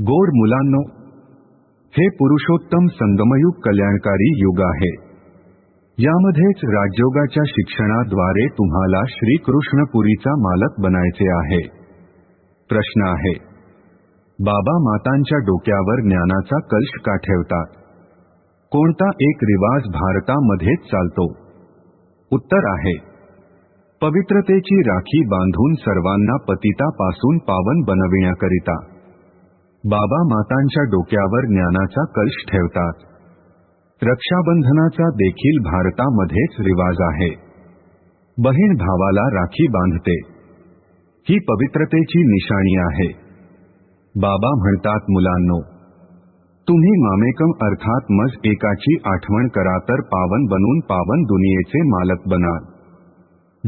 गोड मुलांनो हे पुरुषोत्तम संगमयुग कल्याणकारी युग आहे. यामध्येच राजयोगाच्या शिक्षणाद्वारे तुम्हाला श्रीकृष्णपुरीचा मालक बनायचे आहे. प्रश्न आहे बाबा मातांच्या डोक्यावर ज्ञानाचा कलश का ठेवतात? कोणता एक रिवाज भारतामध्येच चालतो? उत्तर आहे पवित्रतेची राखी बांधून सर्वांना पतितापासून पावन बनविण्याकरिता. बाबा मातांच्या डोक्यावर ज्ञानाचा कलश ठेवतात. रक्षाबंधनाचा देखील भारतामध्येच रिवाज आहे. बहीण भावाला राखी बांधते. ही पवित्रतेची निशाणी आहे. बाबा म्हणतात मुलांनो तुम्ही मामेकम अर्थात मज एकाची आठवण करा तर पावन बनून पावन दुनियेचे मालक बनाल.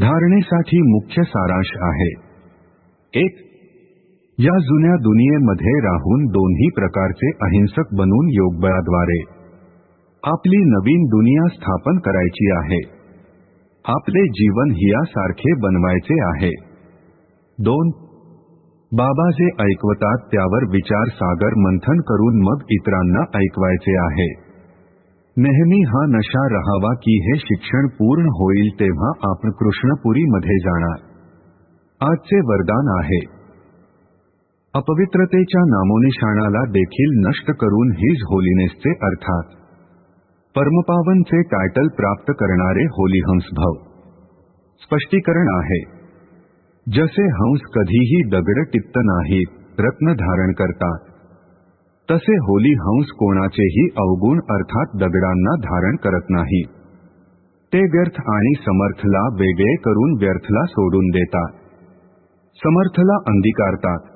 धारणेसाठी मुख्य सारांश आहे. एक या जुन्या दुनियेमध्ये राहून दोन्ही प्रकारचे अहिंसक बनून योगबळाद्वारे आपली नवीन दुनिया स्थापन करायची आहे. आपले जीवन हियासारखे बनवायचे आहे. दोन बाबा जे ऐकवतात त्यावर विचार सागर मंथन करून मग इतरांना ऐकवायचे आहे. नेहमी हा नशा राहावा की हे शिक्षण पूर्ण होईल तेव्हा आपण कृष्णपुरीमध्ये जाणार. आजचे वरदान आहे. अपवित्रतेच्या नामोनिशाणाला देखील नष्ट करून हिज होलिनेसचे अर्थात. परमपावनचे टायटल प्राप्त करणारे होली भव स्पष्टीकरण आहे. जसे हंस कधीही दगड टिप्त नाहीत रत्न धारण करतात. तसे होली हंस कोणाचेही अवगुण अर्थात दगडांना धारण करत नाही. ते व्यर्थ आणि समर्थला वेगळे करून व्यर्थला सोडून देतात. समर्थला अंगीकारतात.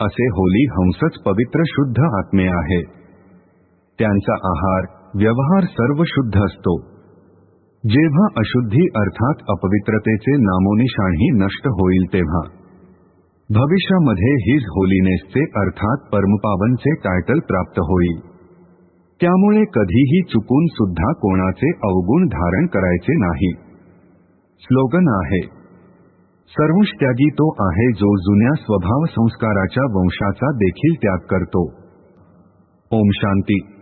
असे होली हंसच पवित्र शुद्ध आत्मे आहे. त्यांचा आहार व्यवहार सर्व शुद्ध असतो. जेव्हा अशुद्धी अर्थात अपवित्रतेचे नामोनिशाणही नष्ट होईल तेव्हा. भविष्यामध्ये हिज होलीनेसचे अर्थात परमपावनचे टायटल प्राप्त होईल. त्यामुळे कधीही चुकून सुद्धा कोणाचे अवगुण धारण करायचे नाही. स्लोगन आहे सर्वंश त्यागी तो आहे जो जुन्या स्वभाव संस्काराच्या वंशाचा देखील त्याग करतो. ओम शांती.